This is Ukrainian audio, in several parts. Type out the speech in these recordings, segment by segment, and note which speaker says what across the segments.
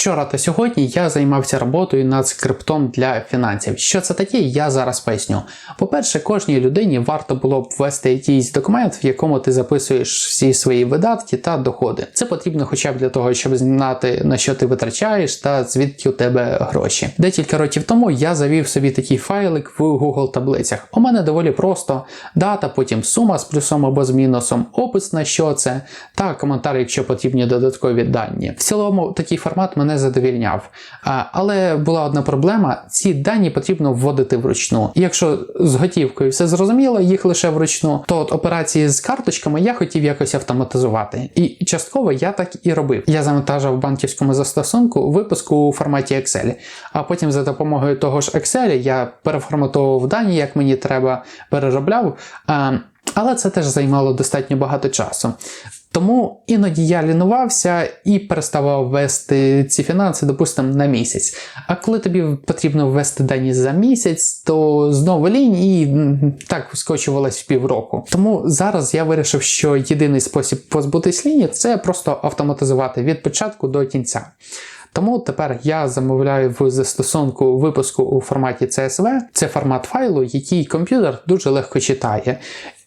Speaker 1: Вчора та сьогодні я займався роботою над скриптом для фінансів. Що це таке, я зараз поясню. По-перше, кожній людині варто було б ввести якийсь документ, в якому ти записуєш всі свої видатки та доходи. Це потрібно хоча б для того, щоб знати на що ти витрачаєш та звідки у тебе гроші. Декілька років тому я завів собі такий файлик в Google таблицях. У мене доволі просто дата, потім сума з плюсом або з мінусом, опис на що це, та коментар, якщо потрібні додаткові дані. В цілому такий формат мене задовільняв. Але була одна проблема: ці дані потрібно вводити вручну. Якщо з готівкою все зрозуміло, їх лише вручну, то от операції з карточками я хотів якось автоматизувати. І частково я так і робив. Я завантажив в банківському застосунку випуску у форматі Excel, а потім за допомогою того ж Excel я переформатовував дані, як мені треба, переробляв. Але це теж займало достатньо багато часу. Тому іноді я лінувався і переставав ввести ці фінанси, допустимо, на місяць. А коли тобі потрібно ввести дані за місяць, то знову лінь і так скочувалось в півроку. Тому зараз я вирішив, що єдиний спосіб позбутись лінії це просто автоматизувати від початку до кінця. Тому тепер я замовляю в застосунку випуску у форматі CSV. Це формат файлу, який комп'ютер дуже легко читає.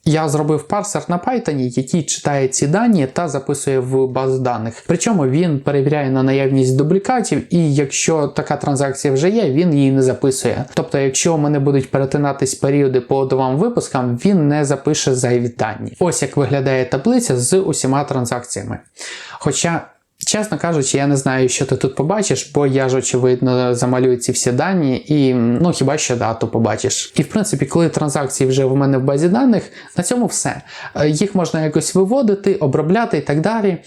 Speaker 1: Я зробив парсер на Python, який читає ці дані та записує в базу даних. Причому він перевіряє на наявність дублікатів, і якщо така транзакція вже є, він її не записує. Тобто, якщо у мене будуть перетинатись періоди по двом випускам, він не запише зайві дані. Ось як виглядає таблиця з усіма транзакціями. Хоча. Чесно кажучи, я не знаю, що ти тут побачиш, бо я ж очевидно замалюю ці всі дані, і ну хіба що дату побачиш. І в принципі, коли транзакції вже в мене в базі даних, на цьому все. Е, Їх можна якось виводити, обробляти і так далі.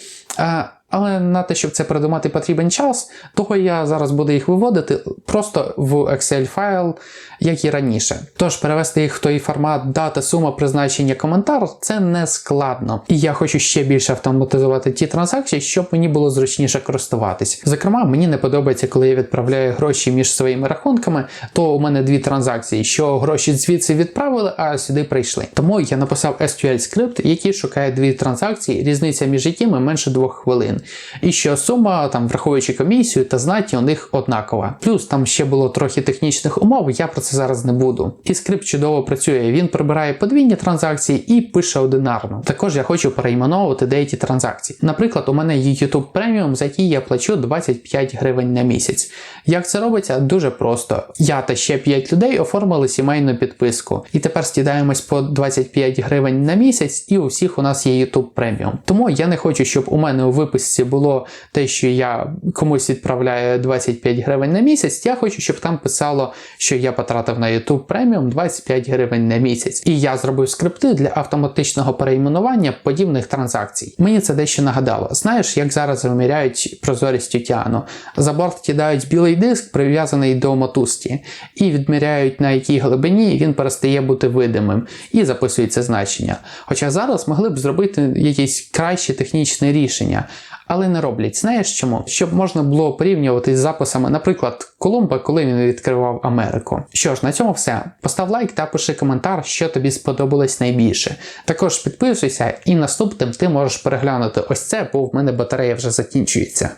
Speaker 1: Але на те, щоб це придумати, потрібен час, того я зараз буду їх виводити просто в Excel файл, як і раніше. Тож перевести їх в той формат дата, сума, призначення, коментар це не складно. І я хочу ще більше автоматизувати ті транзакції, щоб мені було зручніше користуватись. Зокрема, мені не подобається, коли я відправляю гроші між своїми рахунками, то у мене дві транзакції, що гроші звідси відправили, а сюди прийшли. Тому я написав SQL скрипт, який шукає дві транзакції, різниця між якими менше двох хвилин. І що сума, там, враховуючи комісію та знаті, у них однакова. Плюс там ще було трохи технічних умов, я про це зараз не буду. І скрипт чудово працює. Він прибирає подвійні транзакції і пише одинарно. Також я хочу перейменовувати деякі транзакції. Наприклад, у мене є YouTube Premium, за який я плачу 25 гривень на місяць. Як це робиться? Дуже просто. Я та ще 5 людей оформили сімейну підписку. І тепер стідаємось по 25 гривень на місяць, і у всіх у нас є YouTube Premium. Тому я не хочу, щоб у мене у виписці було те, що я комусь відправляю 25 гривень на місяць. Я хочу, щоб там писало, що я потратив на YouTube Premium 25 гривень на місяць. І я зробив скрипти для автоматичного перейменування подібних транзакцій. Мені це дещо нагадало. Знаєш, як зараз виміряють прозорість океану? За борт кидають білий диск, прив'язаний до мотузки, і відміряють на якій глибині він перестає бути видимим, і записується значення. Хоча зараз могли б зробити якісь кращі технічні рішення. Але не роблять. Знаєш чому? Щоб можна було порівнювати з записами, наприклад, Колумба, коли він відкривав Америку. Що ж, на цьому все. Постав лайк та пиши коментар, що тобі сподобалось найбільше. Також підписуйся, і наступним ти можеш переглянути ось це, бо в мене батарея вже закінчується.